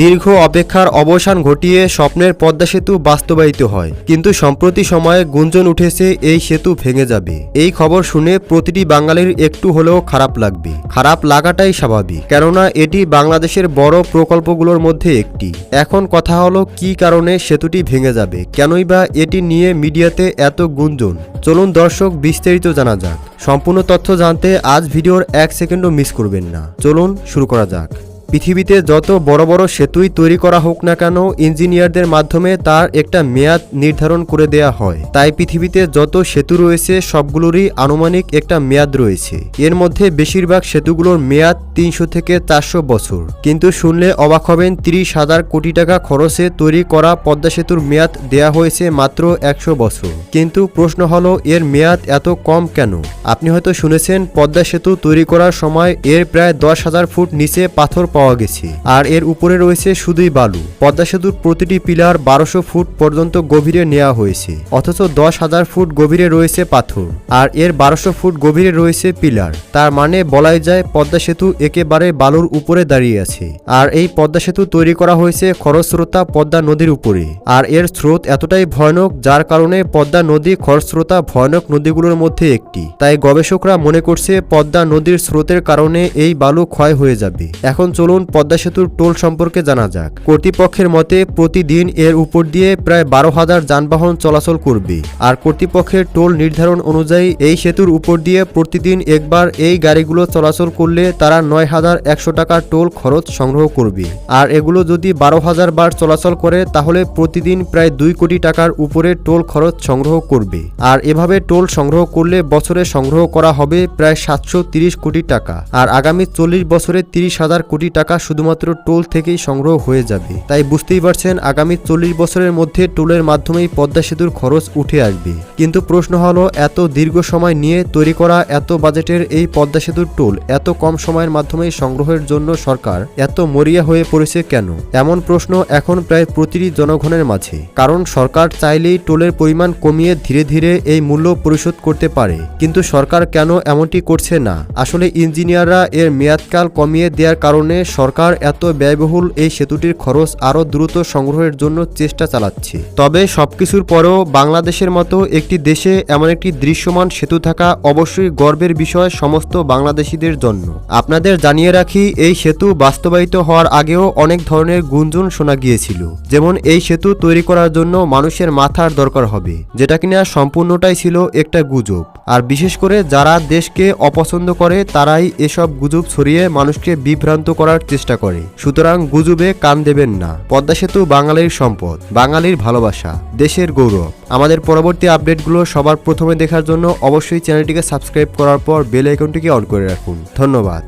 দীর্ঘ অপেক্ষার অবসান ঘটিয়ে স্বপ্নের পদ্মা সেতু বাস্তবায়িত হয়। কিন্তু সম্প্রতি সময়ে গুঞ্জন উঠেছে, এই সেতু ভেঙে যাবে। এই খবর শুনে প্রতিটি বাঙালির একটু হলেও খারাপ লাগবে। খারাপ লাগাটাই স্বাভাবিক। কেননা, এটি বাংলাদেশের বড় প্রকল্পগুলোর মধ্যে একটি। এখন কথা হলো, কি কারণে সেতুটি ভেঙে যাবে? কেনই বা এটি নিয়ে মিডিয়াতে এত গুঞ্জন? চলুন দর্শক বিস্তারিত জানা যাক। সম্পূর্ণ তথ্য জানতে আজ ভিডিওর এক সেকেন্ডও মিস করবেন না। চলুন শুরু করা যাক। পৃথিবীতে যত বড় বড় সেতুই তৈরি করা হোক না কেন, ইঞ্জিনিয়ারদের মাধ্যমে তার একটা মেয়াদ নির্ধারণ করে দেয়া হয়। তাই পৃথিবীতে যত সেতু রয়েছে, সবগুলোরই আনুমানিক একটা মেয়াদ রয়েছে। এর মধ্যে বেশিরভাগ সেতুগুলোর মেয়াদ তিনশো থেকে চারশো বছর। কিন্তু শুনলে অবাক হবেন, তিরিশ হাজার কোটি টাকা খরচে তৈরি করা পদ্মা সেতুর মেয়াদ দেয়া হয়েছে মাত্র একশো বছর। কিন্তু প্রশ্ন হলো, এর মেয়াদ এত কম কেন? আপনি হয়তো শুনেছেন, পদ্মা সেতু তৈরি করার সময় এর প্রায় দশ হাজার ফুট নিচে পাথর পাওয়া গেছে। আর এর উপরে রয়েছে শুধুই বালু। পদ্মা সেতুর প্রতিটি পিলার বারোশো ফুট পর্যন্ত গভীরে নেওয়া হয়েছে। অথচ দশ হাজার ফুট গভীরে রয়েছে পাথর। আর এর বারোশো ফুট গভীরে রয়েছে পিলার। তার মানে বলাই যায় পদ্মা সেতু একেবারে বালুর উপরে দাঁড়িয়ে আছে। আর এই পদ্মা সেতু তৈরি করা হয়েছে খরস্রোতা পদ্মা নদীর উপরে। আর এর স্রোত এতটাই ভয়ানক যার কারণে পদ্মা নদী খরস্রোতা ভয়ানক নদীগুলোর মধ্যে একটি। তাই গবেষকরা মনে করছে পদ্মা নদীর স্রোতের কারণে এই বালু ক্ষয় হয়ে যাবে। এখন চলুন পদ্মা সেতুর টোল সম্পর্কে জানা যাক। কর্তৃপক্ষের মতে প্রতিদিন এর উপর দিয়ে প্রায় বারো হাজার যানবাহন চলাচল করবে। আর কর্তৃপক্ষের টোল নির্ধারণ অনুযায়ী এই সেতুর উপর দিয়ে প্রতিদিন একবার এই গাড়িগুলো চলাচল করলে তারা নয় হাজার একশো টাকা টোল খরচ সংগ্রহ করবে। আর এগুলো যদি বারো হাজার বার চলাচল করে, তাহলে প্রতিদিন প্রায় দুই কোটি টাকার উপরে টোল খরচ সংগ্রহ করবে। আর এভাবে টোল সংগ্রহ করলে বছরে সংগ্রহ করা হবে প্রায় সাতশো কোটি টাকা। আর আগামী চল্লিশ বছরে তিরিশ হাজার কোটি টাকা শুধুমাত্র টোল থেকেই সংগ্রহ হয়ে যাবে। তাই বুঝতেই পারছেন, আগামী চল্লিশ বছরের মধ্যে টোলের মাধ্যমেই পদ্মা সেতুর খরচ উঠে আসবে। কিন্তু প্রশ্ন হলো, এত দীর্ঘ সময় নিয়ে তৈরি করা এত বাজেটের এই পদ্মা সেতুর টোল এত কম সময়ের মাধ্যমেই সংগ্রহের জন্য সরকার এত মরিয়া হয়ে পড়েছে কেন? এমন প্রশ্ন এখন প্রায় প্রতিটি জনগণের মাঝে। কারণ সরকার চাইলেই টোলের পরিমাণ কমিয়ে ধীরে ধীরে এই মূল্য পরিশোধ করতে পারে। কিন্তু সরকার কেন এমনটি করছে না? আসলে ইঞ্জিনিয়াররা এর মেয়াদকাল কমিয়ে দেওয়ার কারণে সরকার এত ব্যয়বহুল এই সেতুটির খরচ আরও দ্রুত সংগ্রহের জন্য চেষ্টা চালাচ্ছে। তবে সবকিছুর পরেও বাংলাদেশের মতো একটি দেশে এমন একটি দৃশ্যমান সেতু থাকা অবশ্যই গর্বের বিষয় সমস্ত বাংলাদেশিদের জন্য। আপনাদের জানিয়ে রাখি, এই সেতু বাস্তবায়িত হওয়ার আগেও অনেক ধরনের গুঞ্জন শোনা গিয়েছিল। যেমন এই সেতু তৈরি করার জন্য মানুষের মাথার দরকার হবে, যেটা কিনা সম্পূর্ণটাই ছিল একটা গুজব। আর বিশেষ করে যারা দেশকে অপছন্দ করে, তারাই এসব গুজব ছড়িয়ে মানুষকে বিভ্রান্ত করার চেষ্টা করে। সুতরাং গুজবে কান দেবেন না। পদ্মা সেতু বাঙালির সম্পদ, বাঙালির ভালোবাসা, দেশের গৌরব। আমাদের পরবর্তী আপডেটগুলো সবার প্রথমে দেখার জন্য অবশ্যই চ্যানেলটিকে সাবস্ক্রাইব করার পর বেল আইকনটিকে অন করে রাখুন। ধন্যবাদ।